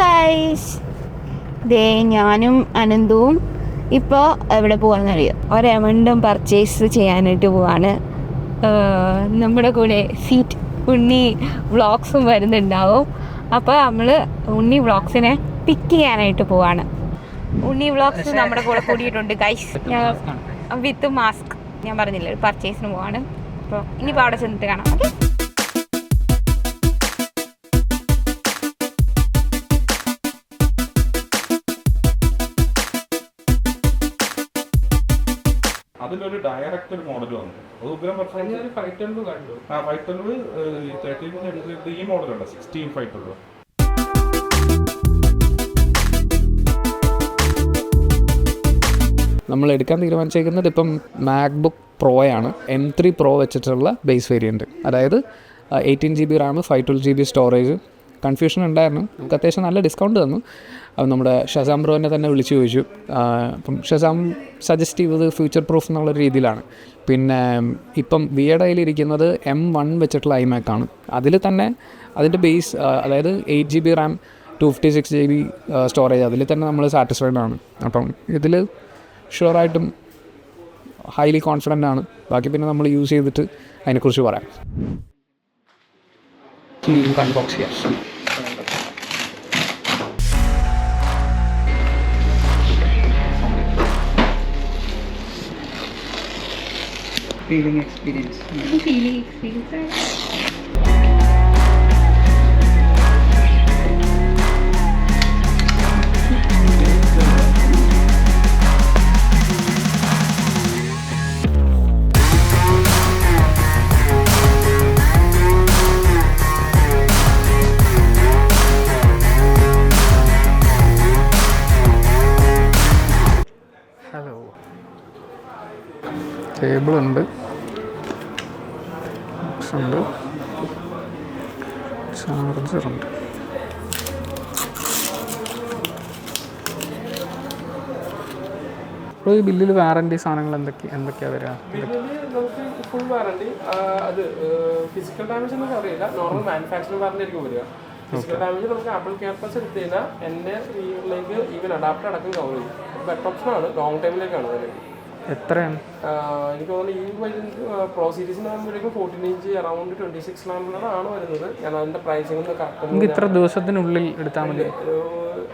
Guys ദേ ഞാനും അനന്തവും ഇപ്പോൾ എവിടെ പോകാമെന്നറിയാം ഒരെമണ്ടും പർച്ചേസ് ചെയ്യാനായിട്ട് പോവാണ്. നമ്മുടെ കൂടെ സീറ്റ് ഉണ്ണി വ്ളോഗ്സും വരുന്നുണ്ടാവും. അപ്പോൾ നമ്മൾ ഉണ്ണി വ്ളോഗ്സിനെ പിക്ക് ചെയ്യാനായിട്ട് പോവാണ്. ഉണ്ണി വ്ളോഗ്സ് നമ്മുടെ കൂടെ കൂടിയിട്ടുണ്ട് ഗൈസ് വിത്ത് മാസ്ക് ഞാൻ പറഞ്ഞില്ല പർച്ചേസിന് പോവാണ്. അപ്പോൾ ഇനിയിപ്പോൾ അവിടെ ചെന്നിട്ട് കാണാം ഓക്കെ അതിലൊരു ഡയറക്റ്റ് മോഡൽ വന്നു. അത് ഉഗ്രം പെർഫോമൻസ് ഈ ഫൈവ് ട്വൽവ് കണ്ടു. ആ ഫൈവ് ട്വൽവ് തേർട്ടീൻ എടുത്തിട്ട് ഈ മോഡലുണ്ട് സിക്സ്റ്റീൻ ഫൈവ് ട്വൽവ് നമ്മൾ എടുക്കാൻ തീരുമാനിച്ചേക്കുന്നത് ഇപ്പം മാക്ബുക്ക് പ്രോയാണ് എം ത്രീ പ്രോ വെച്ചിട്ടുള്ള ബേസ് വേരിയന്റ് അതായത് eighteen G B RAM five twelve G B storage confusion ഉണ്ടായിരുന്നു. നമുക്ക് അത്യാവശ്യം നല്ല ഡിസ്കൗണ്ട് തന്നു. അപ്പം നമ്മുടെ ഷസാം ബ്രോനെ തന്നെ വിളിച്ചു ചോദിച്ചു. അപ്പം ഷസാം സജസ്റ്റ് ചെയ്തത് ഫ്യൂച്ചർ പ്രൂഫ് എന്നുള്ള രീതിയിലാണ്. പിന്നെ ഇപ്പം വിയുടെ കയ്യിലിരിക്കുന്നത് എം വൺ വെച്ചിട്ടുള്ള ഐമാക് ആണ്. അതിൽ തന്നെ അതിന്റെ ബേസ് അതായത് eight G B RAM two fifty six G B storage അതിൽ തന്നെ നമ്മൾ സാറ്റിസ്ഫൈഡ് ആണ്. അപ്പം ഇതിൽ ഷുവറായിട്ടും ഹൈലി കോൺഫിഡന്റ് ആണ്. ബാക്കി പിന്നെ നമ്മൾ യൂസ് ചെയ്തിട്ട് അതിനെക്കുറിച്ച് പറയാം. അൺബോക്സ് ചെയ്യാം ഫീലിംഗ് എക്സ്പീരിയൻസ് ഹലോ ടേബിളുണ്ട്. ഉണ്ട് ചാർജറുണ്ട്. അപ്പോൾ ഈ ബില്ലിൽ വാറണ്ടി സാധനങ്ങൾ എന്തൊക്കെ എന്തൊക്കെയാണ് വരിക? നമുക്ക് ഫുൾ വാറണ്ടി അത് ഫിസിക്കൽ ഡാമേജ് ഒന്നും അറിയില്ല. നോർമൽ മാനുഫാക്ചറിംഗ് വാറണ്ടി ആയിരിക്കും വരിക. ഫിസിക്കൽ ഡാമേജ് നമുക്ക് ആപ്പിൾ ക്യാമ്പസ് എടുത്തു കഴിഞ്ഞാൽ എന്റെ ഇയറിലേക്ക് ഈവൻ അഡാപ്റ്റർ അടക്കം കവർ ചെയ്യും. ബെറ്റർ ആണ് ലോങ് ടൈമിലേക്കാണ് വരുന്നത് എത്രയാണ്? എനിക്ക് തോന്നുന്നു ഈ വരുന്നത് പ്രോ സീരീസിന് ആകുമ്പോഴേക്കും fourteen inch around twenty six ആണ് വരുന്നത്. ഞാൻ അതിന്റെ പ്രൈസിംഗ് ഒന്ന് നമുക്ക് കറക്റ്റ് ഇത്ര ദിവസത്തിനുള്ളിൽ എടുത്താൽ മതി.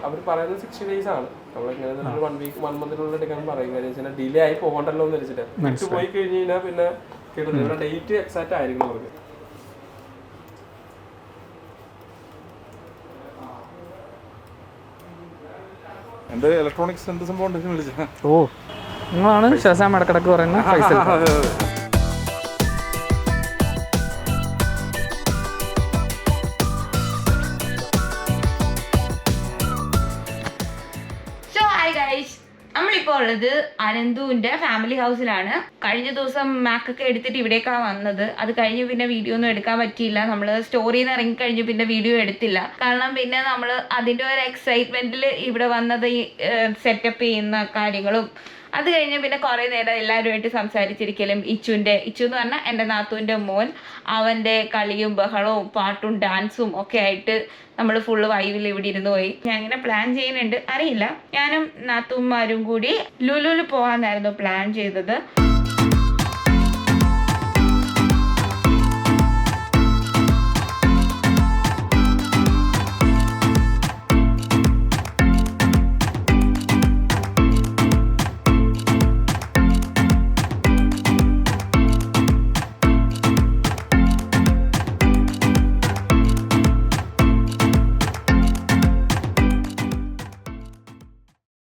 അവർ പറയുന്നത് സിക്സ്റ്റി ഡേയ്സ് ആണ്. നമ്മളിങ്ങനെ വൺ വീക്ക് വൺ മന്തിനുള്ളിൽ എടുക്കാൻ പറയും. കാര്യം വെച്ചാൽ ഡിലേ ആയി പോകണ്ടല്ലോ എന്ന് വെച്ചിട്ട്. വിട്ടു പോയി കഴിഞ്ഞ് കഴിഞ്ഞാൽ പിന്നെ കിട്ടുന്നില്ല ഡേറ്റ് എക്സാക്റ്റ് ആയിരിക്കും അവർക്ക്. എന്ത് ഇലക്ട്രോണിക്സ് എന്ത് സംഭവം ഉണ്ടെന്ന് വിളിച്ചാൽ ഓ. നിങ്ങളാണ് ഷസാം ഇടക്കിടക്ക് പറയുന്ന ഫൈസൽ. ഉള്ളത് അനന്തുവിന്റെ ഫാമിലി ഹൗസിലാണ് കഴിഞ്ഞ ദിവസം മാക്കൊക്കെ എടുത്തിട്ട് ഇവിടേക്കാണ് വന്നത്. അത് കഴിഞ്ഞ് പിന്നെ വീഡിയോ ഒന്നും എടുക്കാൻ പറ്റിയില്ല. നമ്മൾ സ്റ്റോറിയിൽ നിന്ന് ഇറങ്ങി കഴിഞ്ഞു പിന്നെ വീഡിയോ എടുത്തില്ല. കാരണം പിന്നെ നമ്മൾ അതിന്റെ ഒരു എക്സൈറ്റ്മെന്റിൽ ഇവിടെ വന്നത് ഈ സെറ്റപ്പ് ചെയ്യുന്ന കാര്യങ്ങളും അത് കഴിഞ്ഞ് പിന്നെ കുറേ നേരം എല്ലാവരുമായിട്ട് സംസാരിച്ചിരിക്കലും. ഇച്ചുവിന്റെ ഇച്ചു എന്ന് പറഞ്ഞാൽ എന്റെ നാത്തുവിന്റെ മോൻ. അവന്റെ കളിയും ബഹളവും പാട്ടും ഡാൻസും ഒക്കെ ആയിട്ട് നമ്മൾ ഫുള്ള് വൈവിൽ ഇവിടെ ഇരുന്ന് പോയി. ഞാൻ ഇങ്ങനെ പ്ലാൻ ചെയ്യുന്നുണ്ട്. അറിയില്ല. ഞാനും നാത്തുമാരും കൂടി ലുലുവിൽ പോകാനായിരുന്നു പ്ലാൻ ചെയ്തത്.